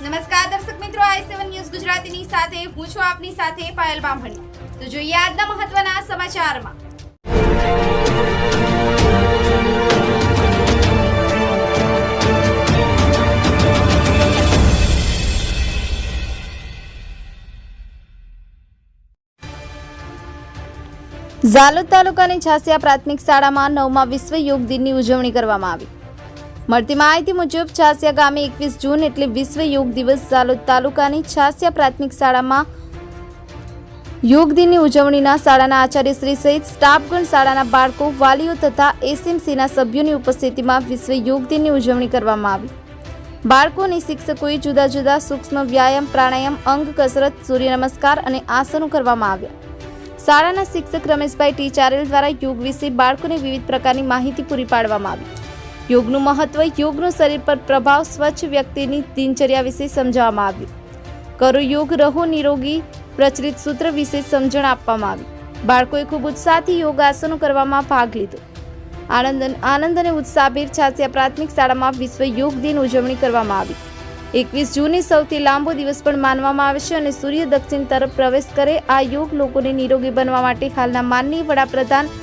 નમસ્કાર દર્શક મિત્રો, આઈ સેવન ન્યૂઝ ગુજરાતીની સાથે, હું છું આપની સાથે પાયલ બામણી. તો જોઈએ આજના મહત્વના સમાચારમાં. ઝાલોદ તાલુકાની છાસિયા પ્રાથમિક શાળામાં નવમા વિશ્વ યોગ દિનની ઉજવણી કરવામાં આવી. મળતી માહિતી મુજબ, છાસિયા ગામે એકવીસ જૂન એટલે વિશ્વ યોગ દિવસ ઝાલોદ તાલુકાની છાસિયા પ્રાથમિક શાળામાં યોગ દિનની ઉજવણીના શાળાના આચાર્યશ્રી સહિત સ્ટાફગણ શાળાના બાળકો, વાલીઓ તથા એસએમસીના સભ્યોની ઉપસ્થિતિમાં વિશ્વ યોગ દિનની ઉજવણી કરવામાં આવી. બાળકોની શિક્ષકોએ જુદા જુદા સૂક્ષ્મ વ્યાયામ, પ્રાણાયામ, અંગ, કસરત, સૂર્ય નમસ્કાર અને આસનો કરવામાં આવ્યા. શાળાના શિક્ષક રમેશભાઈ ટી ચારેલ દ્વારા યોગ વિશે બાળકોને વિવિધ પ્રકારની માહિતી પૂરી પાડવામાં આવી. યોગનું મહત્વ, યોગનો શરીર પર પ્રભાવ, સ્વચ્છ વ્યક્તિની દિનચર્યા વિશે સમજાવવામાં આવ્યું. કરો યોગ, રહો નિરોગી, પ્રચલિત સૂત્ર વિશે સમજણ આપવામાં આવી. બાળકોએ ખૂબ ઉત્સાહથી યોગાસનો કરવામાં ભાગ લીધો. આનંદ આનંદ અને ઉત્સાહભેર છાસિયા પ્રાથમિક શાળામાં વિશ્વ યોગ દિન ઉજવણી કરવામાં આવી. એકવીસ જૂને સૌથી લાંબો દિવસ પણ માનવામાં આવે છે અને સૂર્ય દક્ષિણ તરફ પ્રવેશ કરે આ યોગ લોકોને નિરોગી બનવા માટે હાલના માનનીય વડાપ્રધાન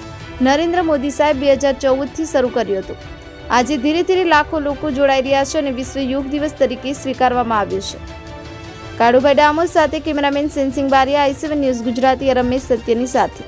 નરેન્દ્ર મોદી સાહેબ બે હજાર ચૌદથી શરૂ કર્યો હતો. આજે ધીરે ધીરે લાખો લોકો જોડાઈ રહ્યા છે અને વિશ્વ યોગ દિવસ તરીકે સ્વીકારવામાં આવ્યો છે. કાળુભાઈ ડામોર સાથે cameraman Sensinh Bariya, I seven news Gujarati Ramesh સત્યની સાથે.